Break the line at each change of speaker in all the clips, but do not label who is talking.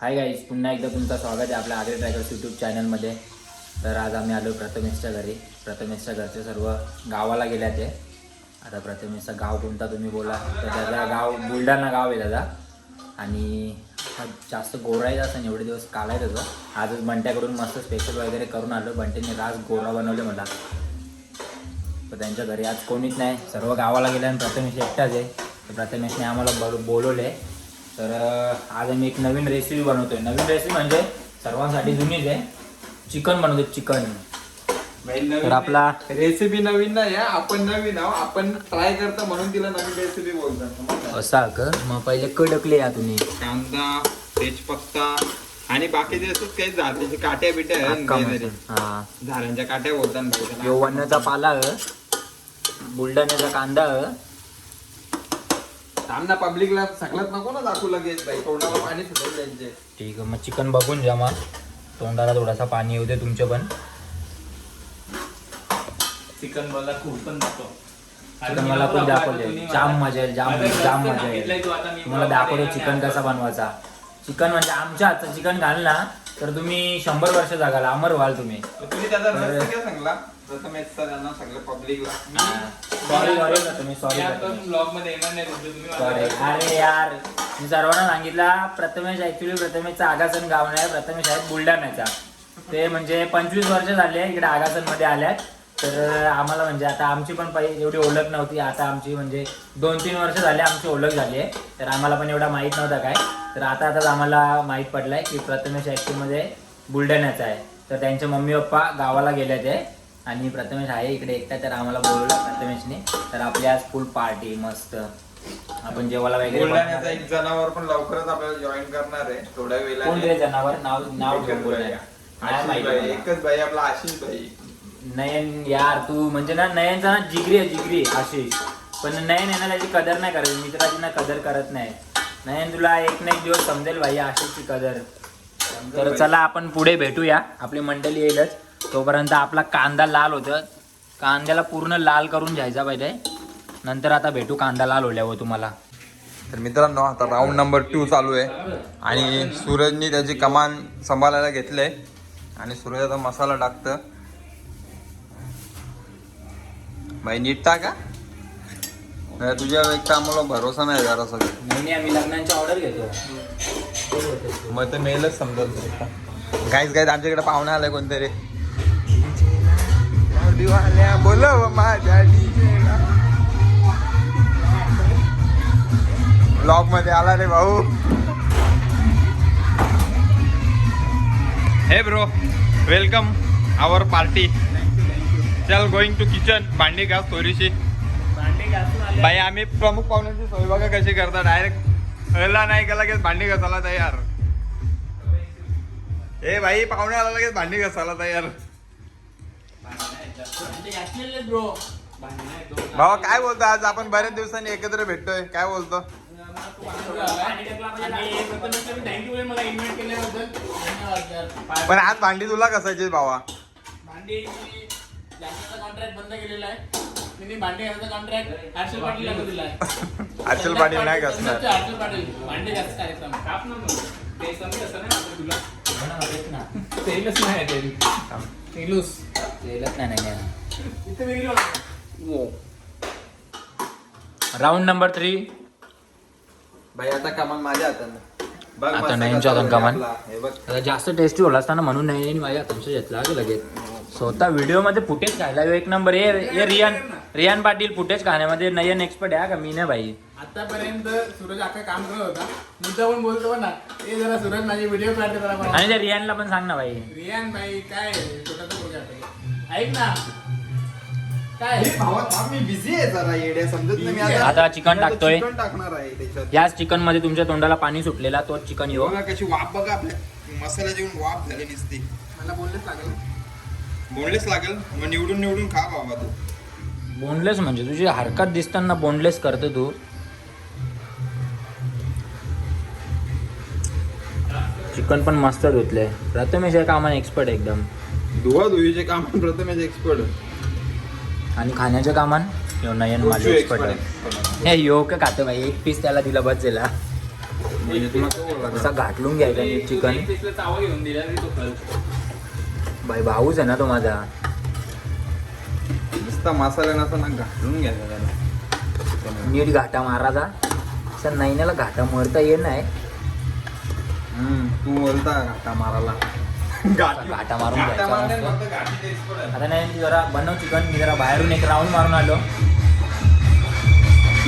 Hi guys पुन्हा एकदा तुमचं स्वागत आहे आपल्या आग्रे ट्रॅकर्स यूट्यूब चॅनलमध्ये तर आज आम्ही आलो प्रथमेशच्या घरी. प्रथमेशच्या घरचे सर्व गावाला गेल्या ते. आता प्रथमेशचा गाव कोणता तुम्ही बोला. तर त्याचा गाव बुलढाणा गाव आहे त्याचा आणि जास्त गोरायचं असं एवढे दिवस कालाय त्याचं. आजच बंट्याकडून मस्त स्पेशल वगैरे करून आलो. बंट्याने रास गोरा बनवले मला. तर त्यांच्या घरी आज कोणीच नाही. सर्व गावाला गेल्या आणि प्रथमेश एकटाच आहे. तर प्रथमेशने आम्हाला बरो बोलवले. तर आज आम्ही एक नवीन रेसिपी बनवतोय. नवीन रेसिपी म्हणजे सर्वांसाठी जुनीच आहे. चिकन बनवतोय चिकन. तर आपला
रेसिपी नवीन नाही आहे. आपण नवीन आहो आपण ट्राय करता म्हणून तिला नवीन रेसिपी बोलतात.
असा का मग पहिले कडकले या तुम्ही.
कांदा तेजपत्ता आणि बाकीचे असंच काही झाडाचे काट्या बिट्या.
हा.
झाडांच्या काट्या बोलतात.
वन्याचा पाला बुलढाण्याचा कांदा अ,
थांब ना पब्लिकला सगळ्यात नको ना दाखवू लगेच बाई. तोंडाला पाणी सुटेल त्यांचे
ठीक आहे मग चिकन बघून जा मग. तोंडाला थोडासा पाणी येऊ दे तुमचे पण.
चिकन मला खूप पण जातो
चिकन मला पण दाखवले जाम मजा येईल जाम जाम मजा येईल. तुम्हाला दाखवतो चिकन कसा बनवायचा. चिकन म्हणजे आमच्या हातचं चिकन घाल ना तर तुम्ही शंभर वर्ष जगाल अमर व्हाल तुम्ही.
तुम्ही त्याचा रस्ता काय सांगला प्रथमेशचा त्यांना सगळं पब्लिकला
सॉरी सॉरी तुम्ही सॉरी.
ब्लॉगमध्ये येणार नाही बोलतो तुम्ही
सॉरी
मला-
अरे यार मी सर्वांना सांगितला प्रथमेश ऍक्च्युली प्रथमेशचा आगासन गाव नाही प्रथमेश आहे बुलढाण्याचा. ते म्हणजे पंचवीस वर्ष झाले इकडे आगासनमध्ये आल्यात. तर आम्हाला म्हणजे आता आमची पण पहिले एवढी ओळख नव्हती. आता आमची म्हणजे दोन तीन वर्ष झाले आमची ओळख झाली आहे. तर आम्हाला पण एवढा माहीत नव्हता काय. तर आता आताच आम्हाला माहीत पडलाय की प्रथमेश ॲक्च्युअलमध्ये बुलढाण्याचा आहे. तर त्यांचे मम्मी पप्पा गावाला गेले ते आणि प्रथमेश आहे इकडे एकटा तर आम्हाला बोलवलं प्रथमेशने. तर आपली आज फुल पार्टी मस्त. आपण जेवायला वगैरे
बुलढाण्याचा एक जनावर पण लवकरच आपल्याला जॉईन करणार आहे. थोड्या
कोण रे जनावर? नाव नाव घेऊन. नाही
आशिष
माहिती मला.
एकच भाई आपला आशिष भाई
नयन यार तू म्हणजे ना नयनचा ना जिगरी आहे जिगरी आशिष. पण नयन आहे ना त्याची कदर नाही करत मित्राची ना कदर करत नाही. नयन तुला एक ना एक दिवस समजेल भाई आशिषची कदर. तर चला आपण पुढे भेटूया. आपली मंडळी येईलच. तोपर्यंत आपला कांदा लाल होतं. कांद्याला पूर्ण लाल करून घ्यायचा पहिले. नंतर आता भेटू कांदा लाल होल्यावर तुम्हाला.
तर मित्रांनो आता राऊंड नंबर टू चालू आहे. आणि सूरजनी त्याची कमान सांभाळायला घेतलंय आणि सूरज आता मसाला टाकतं. बाई नीट टाका तुझ्या एक आम्हाला भरोसा नाही जरा सगळं
नाही आम्ही लग्नांची ऑर्डर घेतो.
मग तर मेलच समजत काहीच काहीच आमच्याकडे पाहुणे आलाय कोणतरी. बोलव माझ्या ब्लॉगमध्ये आला रे भाऊ. हे ब्रो वेलकम आवर पार्टी चल गोइंग टू किचन भांडी घास थोडीशी. बाई आम्ही प्रमुख पाहुण्यांची सोय बघा कशी करता डायरेक्ट हल्ला नाही का लगेच भांडी घासायला तयार. ए भाई पाहुणे आला लगेच भांडी घासायला तयार. भावा काय बोलतो आज? आपण बऱ्याच दिवसांनी एकत्र भेटतोय. काय बोलतो. पण आज भांडी तुला कसायची भावा?
भांडी कॉन्ट्रॅक्ट बंद केलेला आहे मी भांडी घासायचा कॉन्ट्रॅक्ट हर्षल पाटील लागू दिला आहे
हर्षल पाटील. नाही
हर्षल पाटील भांडी घास कार्यक्रम काप ना मग. ते समजत असं नाही वाटत तुला तेलच नाही
नाही नाही. राऊंड नंबर थ्री
भाई आता कमान माझ्या हातानं बघ
आता
मस्त
नयनच्या
कसा
हातानं कमान.
आपला. बघ.
आता जास्त टेस्टी होला असताना म्हणून नाही आणि माझ्या घेतला की लगेच. स्वतः व्हिडिओमध्ये फुटेज खायला एक नंबर हे हे रियान रियान पाटील फुटेज खाण्यामध्ये नयन एक्सपर्ट आहे का? मी नाही भाई
आतापर्यंत सूरज अख्खा काम करत होता. मुद्दा पण बोलतो पण ना ए जरा सूरज माझे व्हिडिओ काढते जरा मला.
आणि त्या रियानला पण सांग ना भाई
रियान भाई काय छोटासा आहे. ऐक ना. काय?
भावा थांब, मी बिझी आहे जरा येड्या समजत नाही मी
आता. चिकन
मी आता
टाकतोय.
चिकन टाकणार आहे त्याच्यात.
याच चिकनमध्ये तुमच्या तोंडाला पाणी सुटलेला तोच चिकन येऊ.
बघा कशी वाफ बघा आपल्या. मसाला जेवण वाफ झाली नुसती.
मला बोललेच लागेल.
बोनलेस लागेल. मग निवडून निवडून खा बाबा तू.
बोनलेस म्हणजे तुझी हरकत दिसताना बोनलेस करतो तू. चिकन पण मस्त धुतले प्रथमेश या कामाने एक्सपर्ट एकदम.
धुवा धुवीचे काम प्रथमेश एक्सपर्ट
आणि खाण्याच्या कामान? ह्यो नयन माझे एक्सपर्ट आहे. हे यो का खातो भाई एक पीस त्याला दिला बस झाला
म्हणजे
असा घाटलून घ्यायचा चिकन.
एक पिसला चावा घेऊन दिला तरी तो खाल.
बाई भाऊच आहे ना तो माझा.
नुसता मसाला नसा ना घालून घ्यायचा त्याला.
नीट घाटा मारायचा असा नैन्याला घाटा मरता येत नाही.
तू बोलता घाटा मारायला.
घाटा मारून घ्यायचा. आता नाही मी जरा बनव चिकन मी जरा बाहेरून एक राऊंड मारून आलो.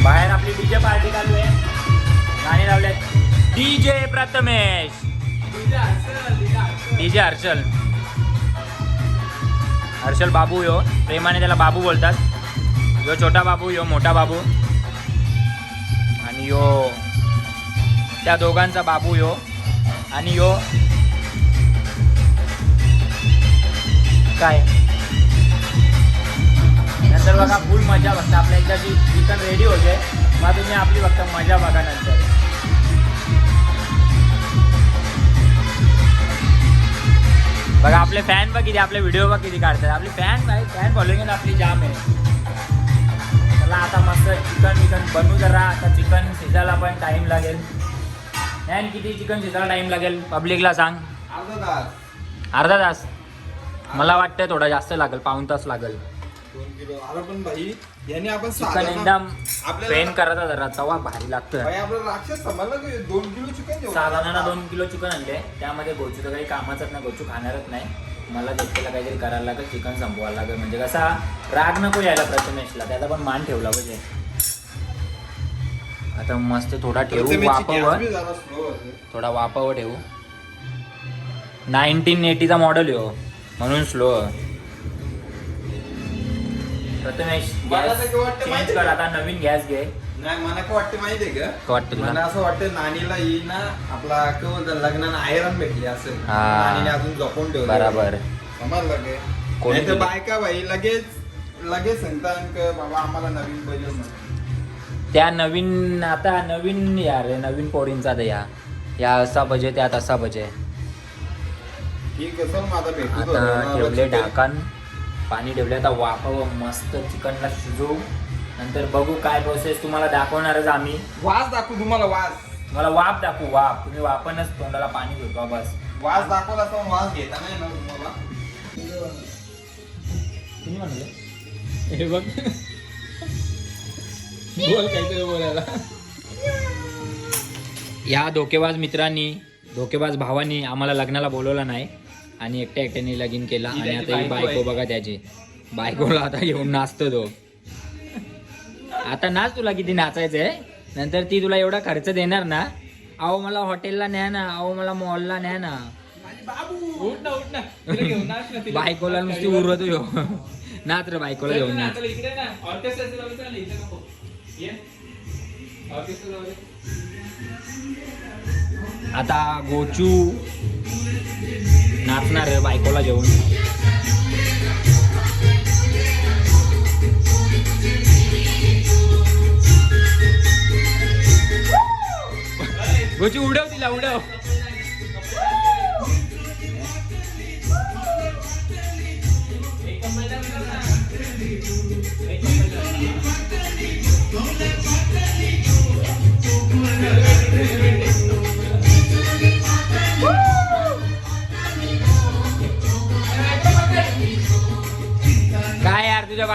बाहेर आपली डीजे पार्टी चालू आहे. गाणी लावले डीजे प्रथमेश. डीजे हर्षल. हर्षल बाबू यो. प्रेमाने त्याला बाबू बोलतात. यो छोटा बाबू यो मोठा बाबू. आणि यो त्या दोघांचा बाबू यो. आणि यो. काय? नंतर बघा फुल मजा बघता. आपल्या एकदा जी चिकन रेडी होते. मग तुम्ही आपली बघता मजा बघा नंतर. बघा आपले फॅन बघ किती आपले व्हिडिओ बघ किती काढतात. आपली फॅन नाही फॅन फॉलोइंग आपली जाम आहे. चला आता मस्त चिकन विकन बनवू जरा. आता चिकन शिजायला पण टाइम लागेल. फॅन किती चिकन शिजायला टाइम लागेल? पब्लिकला सांग.
अर्धा तास.
अर्धा तास? मला वाटतं थोडा जास्त लागेल पाऊन तास लागेल.
दोन किलो. अरे पण भाई. याने आपण
चिकन
साधारण-
एकदम
आपल्याला-
पेन करायचा जरा तवा भारी लागतं
भाई आपलं राक्षस समजलं की दोन किलो चिकन जेवण
साधारण दोन किलो चिकन आणले. त्यामध्ये गोचू तर काही कामाचंच नाही गोचू खाणारच नाही. मला देखील काहीतरी करायला लागेल चिकन संपवायला लागेल. म्हणजे कसा राग नको यायला प्रथमेशला. त्याचा पण मान ठेवला पाहिजे. आता मस्त थोडा ठेवू वापवर. थोडा वापवर ठेवू नाईन्टीन एटीचा मॉडेल हो म्हणून स्लो प्रथमेश चेंज
माहिती
कर
आहे?
आता नवीन गॅस घे
नाही मला काय वाटतं माहितीये का
काय वाटतं?
मला असं वाटतं नानीला येईल ना आपला काय बोलतात लग्नानं आयरन भेटली असं
हा.
नानीने अजून जपून ठेवलं
बराबर
समजलं काय
कोणी?
बायका भाई लगेच लगेच सांगतात का बाबा आम्हाला नवीन पाहिजे.
त्या नवीन आता नवीन यार आहे, नवीन पोरींचा तर या. या असा बजे त्या तसा बजे.
ठीक आहे चल मग आता भेटू
आता
थोडं.
ठेवले ढाकण पाणी ठेवले आता वाफावं मस्त चिकनला शिजवू. नंतर बघू काय प्रोसेस तुम्हाला दाखवणारच आम्ही.
वास दाखवू तुम्हाला वास.
मला वाफ दाखवू वाफ. तुम्ही वापनच तोंडाला पाणी घेतो बस.
वास दाखवला तर वास घेता नाही ना तुम्हाला.
तुम्ही म्हणले?
हे बघ. बोल काहीतरी बोलायला.
या धोकेबाज मित्रांनी धोकेबाज भावानी आम्हाला लग्नाला बोलवलं नाही. आणि एकट्या एकट्याने लगीन केला. आणि आता ही
बायको.
बघा त्याची. बायकोला आता घेऊन नाचतो तो. आता नाच तुला किती नाचायचंय? नंतर ती तुला एवढा खर्च देणार ना? अहो मला हॉटेलला न्या ना. अहो मला मॉलला न्या ना. बायकोला नुसती उरत हो नाच रे बायकोला घेऊन नाच. आता गोचू नाचणार आहे बायकोला घेऊन. गोचू उडव तिला उडव.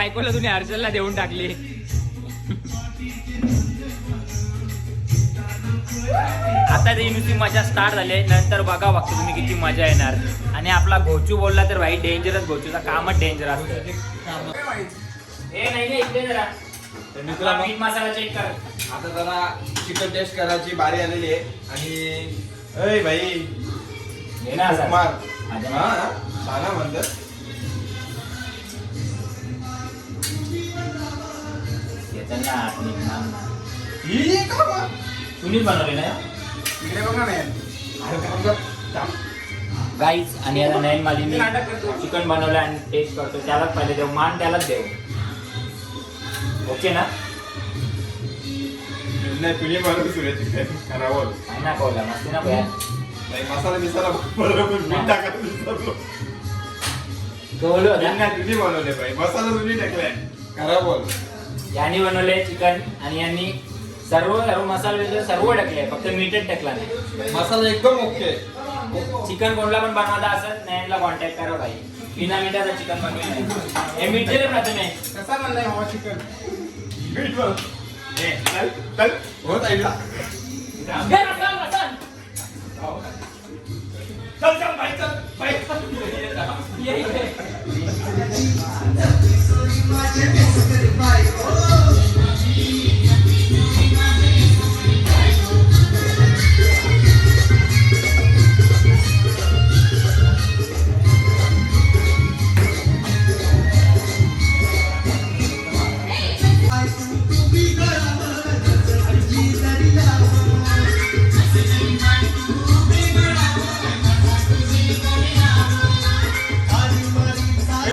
बायकोला तुम्ही हर्षलला देऊन टाकली. आता ती नुसती मजा स्टार्ट झाली नंतर बघा बघतो तुम्ही किती मजा येणार. आणि आपला घोचू बोलला तर भाई डेंजरस घोचूचा कामच डेंजर असतं हे नाही मीठ मसाला चेक कर.
आता जरा चिकन टेस्ट करायची बारी आलेली आहे. आणि अय भाई. म्हणतात
याचं ना आत नीट नाव.
का बा?
तुम्हीच बनवले ना
इकडे बघा नाही अरे काय म्हणतात?
गाईच आणि आता नयन मालिनी चिकन बनवलं आणि टेस्ट करतो. त्यालाच पहिले देऊ मान त्यालाच देऊ ओके ना?
नाही तुझी चिकन
काय ना कळलं मस्त ना भया.
नाही मसाला बिसाला बरोबर पण मीठ टाकायला विसरलो
कळलं
मीठ
होतं.
नाही तुझी बनवले पाहिजे मसाला तुझी टाकलाय. खराब बोल
यांनी बनवले चिकन आणि यांनी सर्व सर्व मसाले सर्व टाकले फक्त मीठच टाकला नाही.
मसाला एकदम ओके.
चिकन कोणला पण बनवता असत नॅनला कॉन्टॅक्ट करा भाई. बिना मिठाचा चिकन बनवेल हे मीठ दिले प्रथमे
कसा बनलाय हवा चिकन?
हो. ताईला
हे मसाला, मसाला. चल चल भाई चल भाई.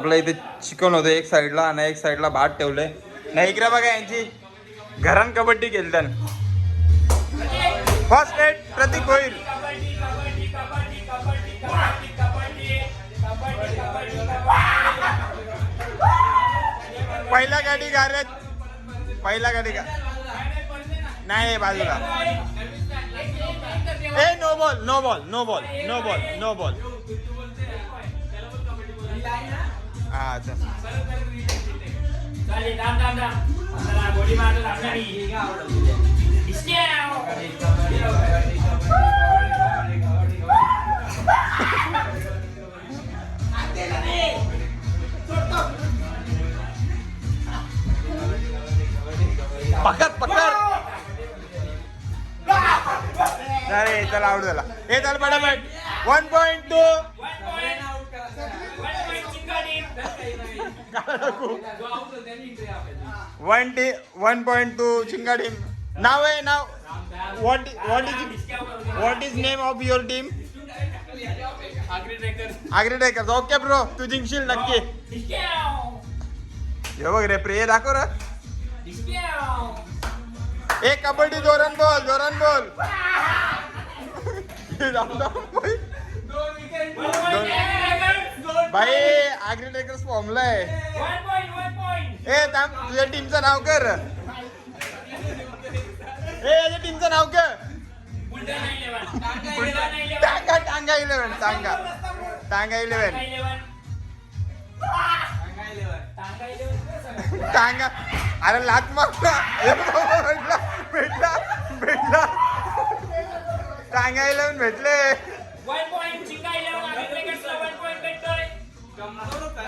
आपल्या इथे चिकन होतं एक साईडला आणि एक साईडला भात ठेवलंय नाही इकडे बघा यांची. घरान कबड्डी केली त्यानं. फर्स्ट एड प्रतीक होईल. पहिला गाडी गाड्यात पहिला गाडी का नाही बाजूला. ए no ball no ball no ball no ball no ball
इस्क्याव.
पकड पकड. अरे चला आउट झाला हे चल पटापट. One point two one T one point two चिंगा टीम नाव आहे नाव. What what is what is name of your team Agri takers okay bro तू जिंकशील नक्की. हे बघ रे प्रिय दाखव रे. ए कबड्डी जोरान बोल जोरान बोल. जाऊ दे, बाई. भाई आग्री टेकर्स फॉर्मला आहे ए थांब तुझ्या टीमचं नाव कर. ए याच्या टीमचं नाव कर. टांगा टांगा इलेव्हन टांगा. टांगा इलेव्हन
टांगा.
अरे लात मारला भेटला भेटला भेटला. टांगा इलेव्हन भेटले.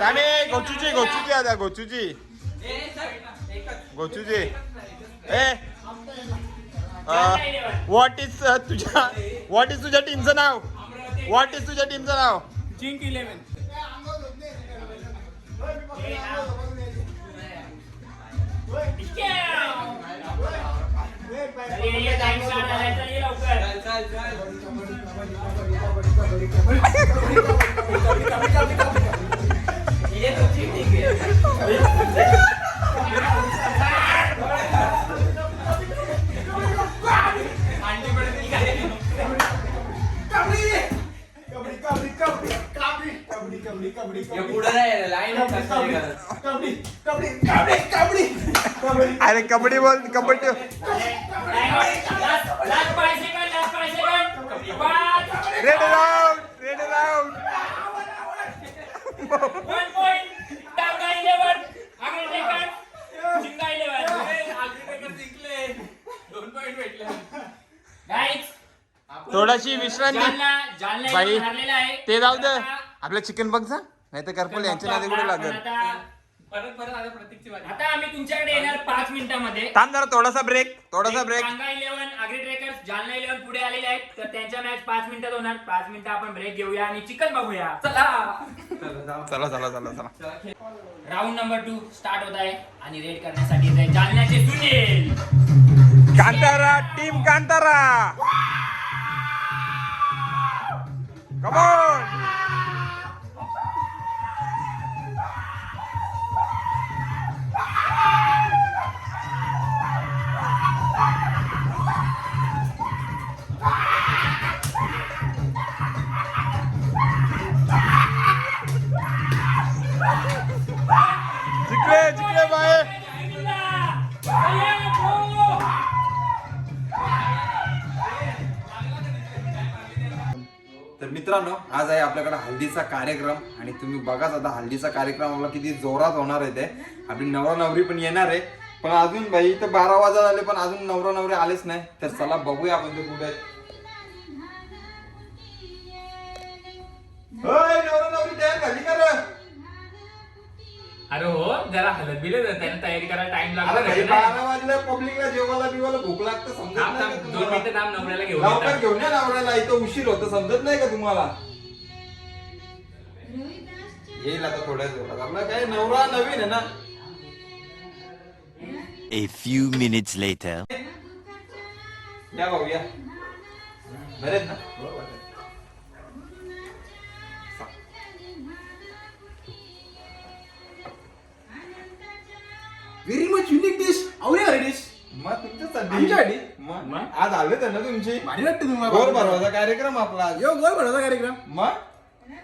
त्याने गोचूची गोचूची आता गोचूची गोचूची ए. व्हॉट इज तुझ्या व्हॉट इज तुझ्या टीमचं नाव व्हॉट इज तुझ्या टीमचं नाव
चिंक इलेव्हन
ये, ये, time start झालाय, चल, ये लवकर.
अरे कबड्डी बोल कबड्डी थोडाशी विश्रांती?
जालना जालना
बाई,
इथून हरलेला आहे.
ते जाऊ दे. आपल्या चिकन बघचा नाही तर करपल यांच्या नादी कुठे लागेल?
आता
परत परत आता प्रत्येकची वाली
आता आम्ही तुमच्याकडे येणार पाच मिनिटांमध्ये.
थांब जरा थोडासा ब्रेक थोडासा break
eleven Agri trekkers Jalna eleven पुढे आलेले आहेत. तर त्यांच्या मॅच पाच मिनिटात होणार. पाच मिनिटं आपण ब्रेक घेऊया आणि चिकन बघूया. चला!
चला चला चला चला
राऊंड नंबर टू स्टार्ट होत आहे आणि रेड करण्यासाठी जालन्याचे Sunil.
Kantara team Kantara! Come on जिंकले मित्रांनो आज आहे आपल्याकडे हल्दीचा कार्यक्रम आणि तुम्ही बघाच आता हल्दीचा कार्यक्रम आपला किती जोरात होणार आहे ते. आपली नवरा नवरी पण येणार आहे. पण अजून भाई इथं बारा वाजत आले पण अजून नवरा नवरी आलेच नाही. तर चला बघूया आपण ते कुठे होय, नवरा नवरी तयार झाली का
अरे हो जरा हलत बिलत त्याला तयारी करायला टाइम
बारा वाजले पब्लिकला जेवायला बिवायला भूक लागतं समजत नाही का
दोन
तुम्हाला?
मिनिटं थांब नवऱ्याला घेऊन
लवकर
येतात.
घेऊन या नवऱ्याला इथं उशीर होतं समजत नाही का तुम्हाला? येईल आता थोड्या दिवसात. आपला काय नवरा नवीन आहे ना?
A few minutes later.
या भाऊ या. बरे आहेत ना?
व्हेरी मच युनिक डिश आवडे डिश
मग तुमच्यासाठी
आमच्यासाठी?
मग?
मग?
आज आले तर ना तुमची?
भारी वाटते
गोर
तुम्हाला
भरवाचा कार्यक्रम आपला आज.
यो गोल भरवता कार्यक्रम.
मग?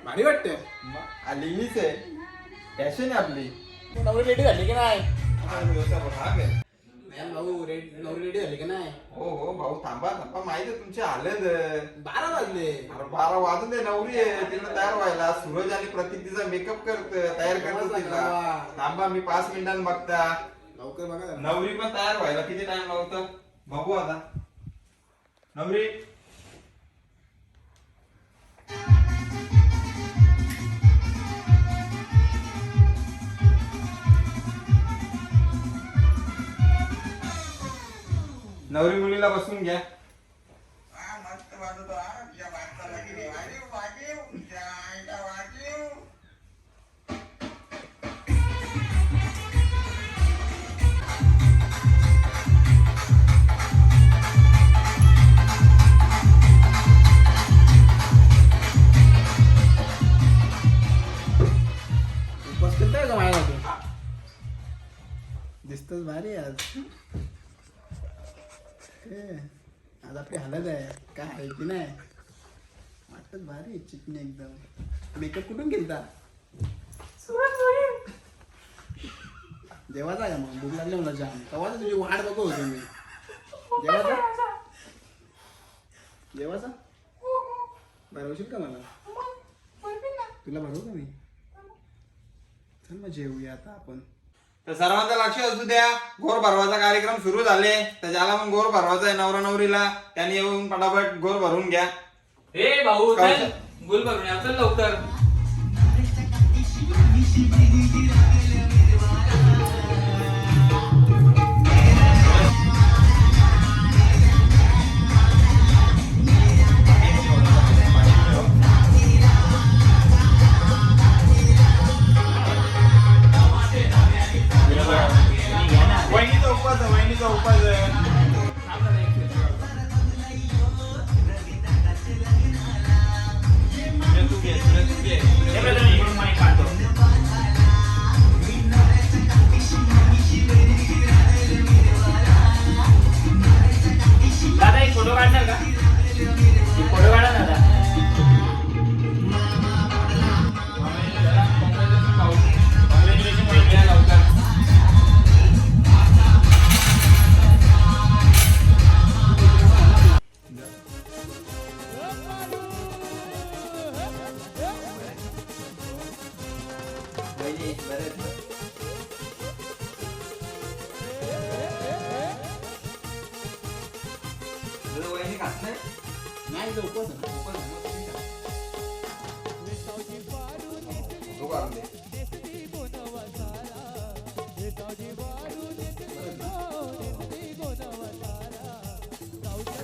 भारी वाटते.
मग? आलेलीच आहे. पॅशन आहे आपली.
नवरी रेडी झाली की नाही?
आज दिवसा बघ, काय?
भाऊ रेडी नवरी रेडी झाली की नाही?
हो हो भाऊ थांबा थांबा माहिती आहे तुमचे
बारा वाजले.
बारा वाजून दे नवरी आहे. तिला तयार व्हायला. सूरज आणि प्रतीक तिचा मेकअप करत तयार करतो तिला थांबा मी पाच मिनिटांनी बघता.
लवकर बघा जरा.
नवरी पण तयार व्हायला किती टाइम लावतं बघू आता. नवरी? नवरी मुलीला बसून घ्या.
उपवास केलता का दिसतच भारी आज. आज आपली हालत आहे काय आहे की नाही? वाटत भारी आहे चिकनी एकदम. मेकअप कुठून केलता जेवायचा जा मग भूक लागली मला जाम. तेव्हा तुझी वाट बघू होतो मी. जेवायचा जा भरवशील का मला? तुला भरवू का मी? चल मग जेवूया आता आपण.
तर सर्वांचं लक्ष असू द्या. गोर भरवाचा कार्यक्रम सुरू झाले. तर ज्याला मग गोर भरवाचा आहे नवरा नवरीला त्यांनी येऊन पटापट गोर भरून घ्या.
ए भाऊ चल. गुल भरून या. चल लवकर.
उपवास आहे वहिनीचा उपवास आहे
थांब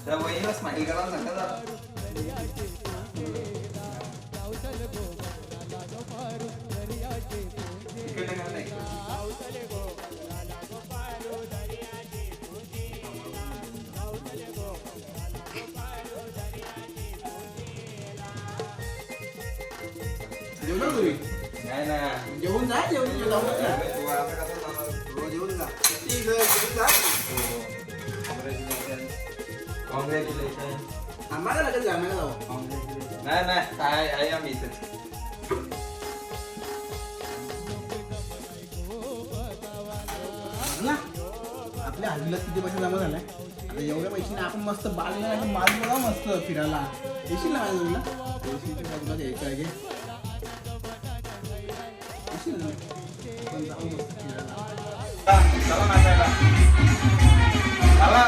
त्या वहिनीला स्माइल करायला सांगा.
जेवणार तुम्ही
नाही ना
जेवून जा जेवून जा, जेवून जा किती इथं जेवून जा.
कॉंग्रॅच्युलेशन
का लगेच जा, नका जाऊ.
नाही नाही काय आहे आम्ही
ना आपल्या हल्लीला किती पैसे जमा झालाय आता एवढ्या पैशाने आपण मस्त बाल माल बघा मस्त फिरायला. येशील ना माझ्या तुळशीच्या बाजूला घ्यायचं आहे. अशी ना. आपण जाऊ मस्त फिरायला.
चला नाचायला चला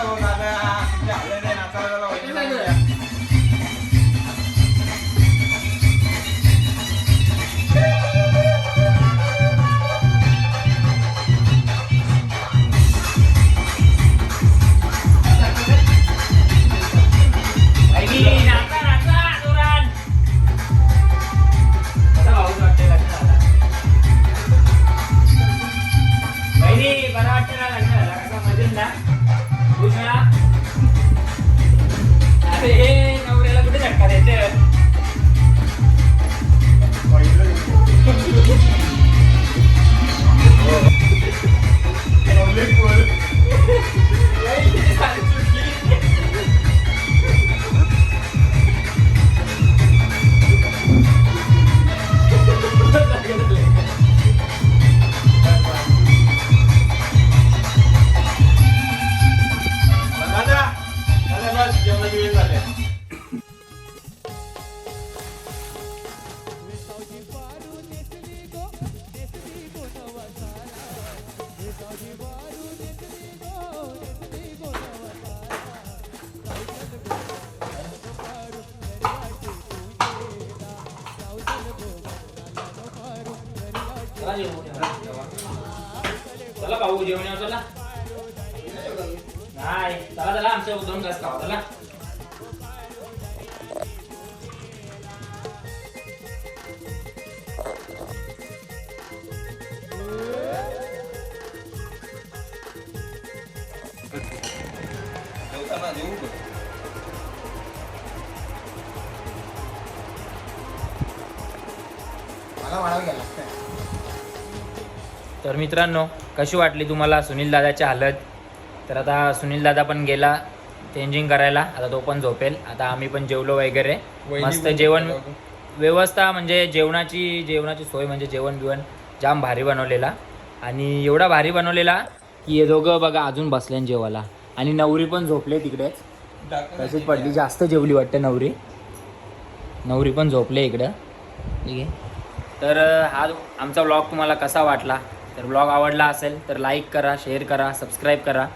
जेवण येऊ, चला. नाही चला चला आमच्या दोन घास खावा चला.
मला वाढावं गेला
तर मित्रांनो कशी वाटली तुम्हाला सुनील दादाची हालत? तर आता सुनील दादा पण गेला चेंजिंग करायला. आता तो पण झोपेल. आता आम्ही पण जेवलो वगैरे. मस्त जेवण व्यवस्था म्हणजे जेवणाची जेवणाची सोय म्हणजे जेवण बिवण जाम भारी बनवलेला. आणि एवढा भारी बनवलेला की हे दोघं बघा अजून बसले जेवायला. आणि नवरी पण झोपले तिकडेच तशीच पडली. जास्त जेवली वाटतं नवरी. नवरी पण झोपले इकडं. ठीक आहे. तर हा आमचा व्लॉग तुम्हाला कसा वाटला? तर ब्लॉग आवडला असेल तर लाईक करा शेअर करा सबस्क्राईब करा.